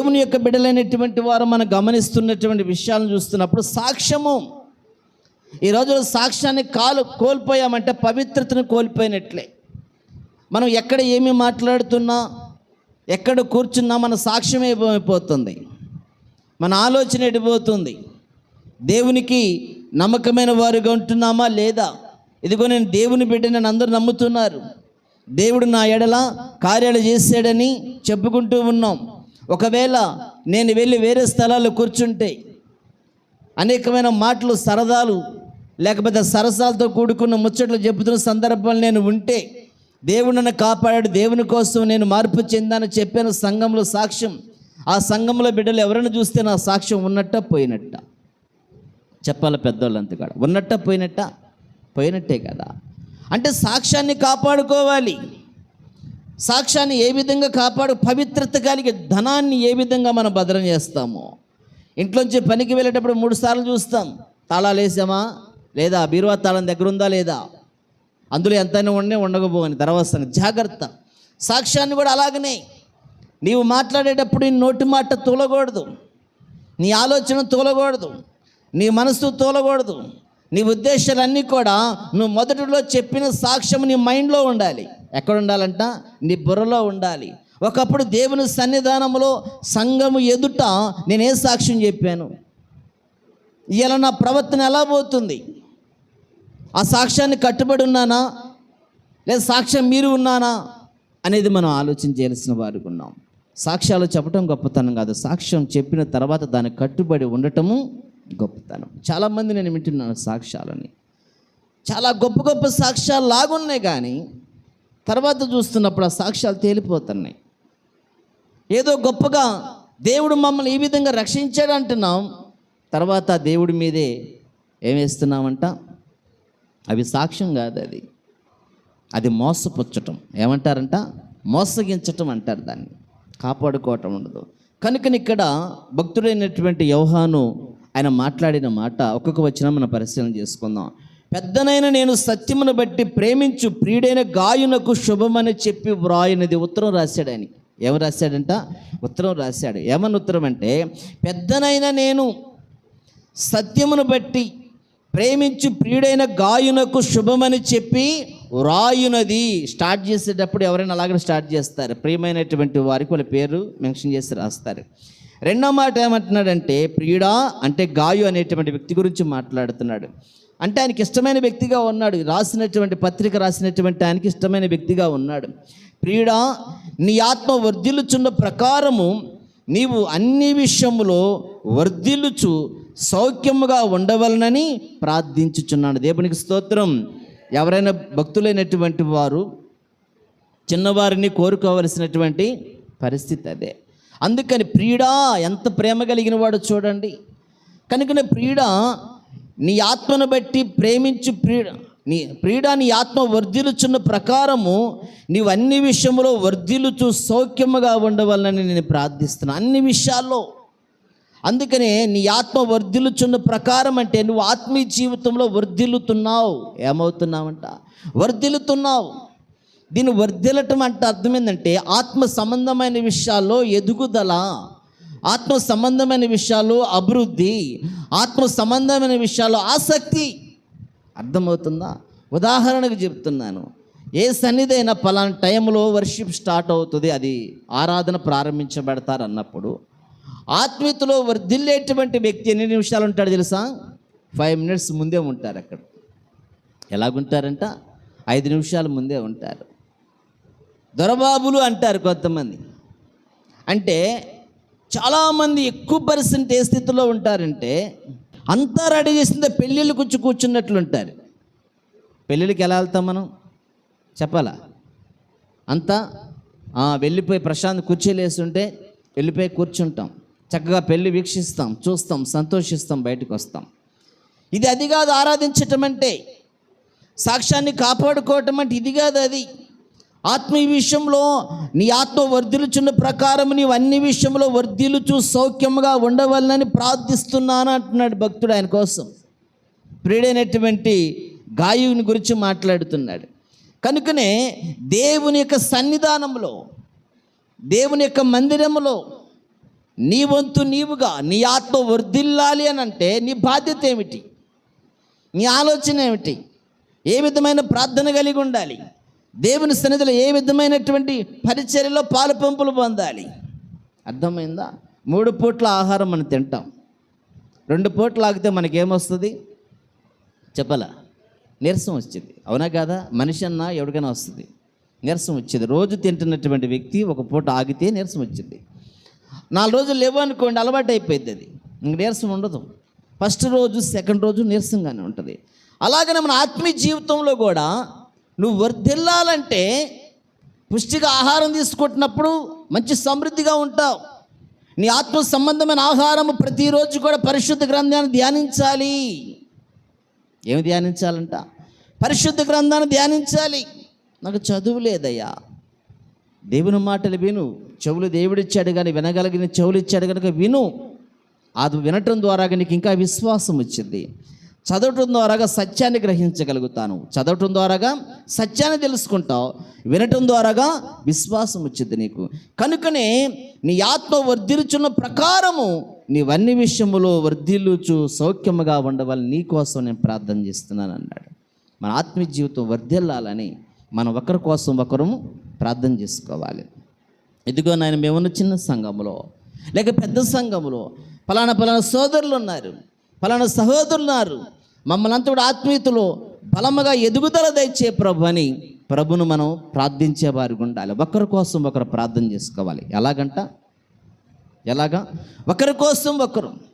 దేవుని యొక్క బిడ్డలైనటువంటి వారు మనం గమనిస్తున్నటువంటి విషయాలను చూస్తున్నప్పుడు సాక్ష్యము. ఈ రోజులో సాక్ష్యాన్ని కాలు కోల్పోయామంటే పవిత్రతను కోల్పోయినట్లే. మనం ఎక్కడ ఏమి మాట్లాడుతున్నా ఎక్కడ కూర్చున్నా మన సాక్ష్యం అయిపోతుంది మన ఆలోచన ఎడిపోతుంది. దేవునికి నమ్మకమైన వారుగా ఉంటున్నామా లేదా? ఇదిగో నేను దేవుని బిడ్డని నన్ను అందరూ నమ్ముతున్నారు. దేవుడు నా ఎడల కార్యాలు చేశాడని చెప్పుకుంటూ ఉన్నాం. ఒకవేళ నేను వెళ్ళి వేరే స్థలాల్లో కూర్చుంటే అనేకమైన మాటలు సరదాలు లేకపోతే సరసాలతో కూడుకున్న ముచ్చట్లు చెబుతున్న సందర్భాలు నేను ఉంటే దేవుడు నన్ను కాపాడాడు దేవుని కోసం నేను మార్పు చెందాను చెప్పాను సంఘంలో సాక్ష్యం. ఆ సంఘంలో బిడ్డలు ఎవరైనా చూస్తే నా సాక్ష్యం ఉన్నట్ట పోయినట్ట. చెప్పాలి పెద్దోళ్ళంతా కూడా? ఉన్నట్ట పోయినట్ట? పోయినట్టే కదా. అంటే సాక్ష్యాన్ని కాపాడుకోవాలి. సాక్ష్యాన్ని ఏ విధంగా కాపాడు? పవిత్రత కలిగే ధనాన్ని ఏ విధంగా మనం భద్రం చేస్తామో? ఇంట్లోంచి పనికి వెళ్ళేటప్పుడు మూడు సార్లు చూస్తాం. తాళాలు వేసామా? లేదా బీరువా తాళం దగ్గర ఉందా లేదా? అందులో ఎంతైనా ఉండే ఉండకపోని తర్వాత జాగ్రత్త. సాక్ష్యాన్ని కూడా అలాగనే. నీవు మాట్లాడేటప్పుడు నీ నోటి మాట తూలకూడదు. నీ ఆలోచన తూలకూడదు. నీ మనసు తూలకూడదు. నీ ఉద్దేశాలన్నీ కూడా నువ్వు మొదటిలో చెప్పిన సాక్ష్యం నీ మైండ్లో ఉండాలి. ఎక్కడ ఉండాలంట నీ బుర్రలో ఉండాలి. ఒకప్పుడు దేవుని సన్నిధానంలో సంఘము ఎదుట నేనే సాక్ష్యం చెప్పాను. ఇలా నా ప్రవర్తన ఎలా పోతుంది? ఆ సాక్ష్యాన్ని కట్టుబడి ఉన్నానా? లేదా సాక్ష్యం మీరు ఉన్నానా? అనేది మనం ఆలోచన చేయాల్సిన వారికి ఉన్నాం. సాక్ష్యాలు చెప్పటం గొప్పతనం కాదు. సాక్ష్యం చెప్పిన తర్వాత దాన్ని కట్టుబడి ఉండటము గొప్పతనం. చాలామంది నేను వింటున్నాను సాక్ష్యాలని. చాలా గొప్ప గొప్ప సాక్ష్యాలు లాగున్నాయి కానీ తర్వాత చూస్తున్నప్పుడు ఆ సాక్ష్యాలు తేలిపోతున్నాయి. ఏదో గొప్పగా దేవుడు మమ్మల్ని ఈ విధంగా రక్షించాడు అంటున్నాం. తర్వాత దేవుడి మీదే ఏమేస్తున్నామంట అవి సాక్ష్యం కాదు అది. అది మోసపుచ్చటం. ఏమంటారంట? మోసగించటం అంటారు దాన్ని. కాపాడుకోవటం ఉండదు. కనుకని ఇక్కడ భక్తుడైనటువంటి యౌహాను ఆయన మాట్లాడిన మాట ఒక్కొక్క వచ్చిన మనం పరిశీలన చేసుకుందాం. పెద్దనైన నేను సత్యమును బట్టి ప్రేమించు ప్రియుడైన గాయునకు శుభమని చెప్పి వ్రాయినది ఉత్తరం రాశాడు ఆయనకి ఏమి రాశాడంట? ఉత్తరం రాశాడు. ఏమని ఉత్తరం అంటే పెద్దనైన నేను సత్యమును బట్టి ప్రేమించు ప్రియుడైన గాయునకు శుభమని చెప్పి వ్రాయునది. స్టార్ట్ చేసేటప్పుడు ఎవరైనా అలాగే స్టార్ట్ చేస్తారు. ప్రియమైనటువంటి వారికి వాళ్ళ పేరు మెన్షన్ చేసి రాస్తారు. రెండో మాట ఏమంటున్నాడంటే ప్రియుడా అంటే గాయు అనేటువంటి వ్యక్తి గురించి మాట్లాడుతున్నాడు. అంటే ఆయనకి ఇష్టమైన వ్యక్తిగా ఉన్నాడు. రాసినటువంటి పత్రిక రాసినటువంటి ఆయనకి ఇష్టమైన వ్యక్తిగా ఉన్నాడు. ప్రియుడా నీ ఆత్మ వర్ధిల్లుచున్న ప్రకారము నీవు అన్ని విషయములో వర్ధిల్లుచు సౌఖ్యముగా ఉండవలనని ప్రార్థించుచున్నాడు. దేవునికి స్తోత్రం. ఎవరైనా భక్తులైనటువంటి వారు చిన్నవారిని కోరుకోవలసినటువంటి పరిస్థితి అదే. అందుకని ప్రియుడా ఎంత ప్రేమ కలిగిన వాడు చూడండి. కనుక ప్రియుడా నీ ఆత్మను బట్టి ప్రేమించు ప్రీడ నీ ప్రీడ నీ ఆత్మ వర్ధిలుచున్న ప్రకారము నీవు అన్ని విషయంలో వర్ధిలుచు సౌఖ్యముగా ఉండవాలని నేను ప్రార్థిస్తున్నాను అన్ని విషయాల్లో. అందుకనే నీ ఆత్మ వర్ధిల్లుచున్న ప్రకారం అంటే నువ్వు ఆత్మీయ జీవితంలో వర్ధిల్లుతున్నావు. ఏమవుతున్నావంట? వర్ధిల్లుతున్నావు. దీన్ని వర్ధిల్లటం అంటే అర్థం ఏంటంటే ఆత్మ సంబంధమైన విషయాల్లో ఎదుగుదల. ఆత్మ సంబంధమైన విషయాలు అభివృద్ధి ఆత్మ సంబంధమైన విషయాలు ఆసక్తి. అర్థమవుతుందా? ఉదాహరణకు చెప్తున్నాను. ఏ సన్నిధి అయినా పలానా టైంలో వర్షిప్ స్టార్ట్ అవుతుంది అది ఆరాధన ప్రారంభించబడతారు అన్నప్పుడు ఆత్మీయతలో వర్ధిల్లేటువంటి వ్యక్తి ఎన్ని నిమిషాలు ఉంటాడు తెలుసా? ఫైవ్ మినిట్స్ ముందే ఉంటారు అక్కడ. ఎలాగుంటారంట? ఐదు నిమిషాల ముందే ఉంటారు. దొరబాబులు అంటారు కొంతమంది. అంటే చాలామంది ఎక్కువ పర్సెంట్ ఏ స్థితిలో ఉంటారంటే అంతా రెడీ చేసిందే పెళ్ళిళ్ళు కూర్చు కూర్చున్నట్లుంటారు పెళ్ళిళ్ళకి ఎలా వెళ్తాం మనం? చెప్పాలా? అంతా వెళ్ళిపోయి ప్రశాంత్ కుర్చీలు వెళ్ళిపోయి కూర్చుంటాం. చక్కగా పెళ్ళి వీక్షిస్తాం చూస్తాం సంతోషిస్తాం బయటకు వస్తాం. ఇది అది కాదు ఆరాధించటం అంటే సాక్ష్యాన్ని కాపాడుకోవటం అంటే ఇది కాదు అది. ఆత్మీయ విషయంలో నీ ఆత్మ వర్ధిలుచున్న ప్రకారం నీవు అన్ని విషయంలో వర్ధిలుచు సౌఖ్యముగా ఉండవాలని ప్రార్థిస్తున్నాను అంటున్నాడు భక్తుడు ఆయన కోసం. ప్రియుడైనటువంటి గాయుని గురించి మాట్లాడుతున్నాడు. కనుకనే దేవుని యొక్క సన్నిధానంలో దేవుని యొక్క మందిరంలో నీ వంతు నీవుగా నీ ఆత్మ వర్ధిల్లాలి అని అంటే నీ బాధ్యత ఏమిటి? నీ ఆలోచన ఏమిటి? ఏ విధమైన ప్రార్థన కలిగి ఉండాలి? దేవుని సన్నిధిలో ఏ విధమైనటువంటి పరిచర్యలో పాలు పంపులు పొందాలి? అర్థమైందా? మూడు పూట్ల ఆహారం మనం తింటాం. రెండు పూట్లు ఆగితే మనకేమొస్తుంది? చెప్పలా? నీరసం వచ్చింది. అవునా కాదా? మనిషి అన్నా ఎవరికైనా వస్తుంది. నీరసం వచ్చింది. రోజు తింటున్నటువంటి వ్యక్తి ఒక పూట ఆగితే నీరసం వచ్చింది. నాలుగు రోజులు లేవు అనుకోండి అలవాటు అయిపోయింది అది. ఇంక నీరసం ఉండదు. ఫస్ట్ రోజు సెకండ్ రోజు నీరసంగానే ఉంటుంది. అలాగనే మన ఆత్మీయ జీవితంలో కూడా నువ్వు వర్ధిల్లాలంటే పుష్టిగా ఆహారం తీసుకుంటున్నప్పుడు మంచి సమృద్ధిగా ఉంటావు. నీ ఆత్మ సంబంధమైన ఆహారము ప్రతిరోజు కూడా పరిశుద్ధ గ్రంథాన్ని ధ్యానించాలి. ఏమి ధ్యానించాలంట? పరిశుద్ధ గ్రంథాన్ని ధ్యానించాలి. నాకు చదువు లేదయ్యా. దేవుని మాటలు విను. చెవులు దేవుడిచ్చాడు కానీ వినగలిగిన చెవులు ఇచ్చాడు కనుక విను. అది వినటం ద్వారా నీకు ఇంకా విశ్వాసం వచ్చింది. చదవటం ద్వారాగా సత్యాన్ని గ్రహించగలుగుతాను. చదవటం ద్వారాగా సత్యాన్ని తెలుసుకుంటావు. వినటం ద్వారాగా విశ్వాసం వచ్చింది నీకు. కనుకనే నీ ఆత్మ వర్ధిల్చున్న ప్రకారము నీవన్ని విషయములో వర్ధిల్లుచు సౌఖ్యముగా ఉండవాలని నీ కోసం నేను ప్రార్థన చేస్తున్నాను అన్నాడు. మన ఆత్మీయ జీవితం వర్ధిల్లాలని మనం ఒకరి కోసం ఒకరము ప్రార్థన చేసుకోవాలి. ఇదిగో నాయన మేమున్న చిన్న సంఘములో లేక పెద్ద సంఘములో ఫలానా ఫలానా సోదరులు ఉన్నారు. ఫలానా సహోదరులు ఉన్నారు. మమ్మల్ని అంతా కూడా ఆత్మీయతలో బలముగా ఎదుగుదల దయచే ప్రభు అని ప్రభును మనం ప్రార్థించే వారి ఉండాలి. ఒకరి కోసం ఒకరు ప్రార్థన చేసుకోవాలి. ఎలాగంట? ఎలాగా? ఒకరి కోసం ఒకరు.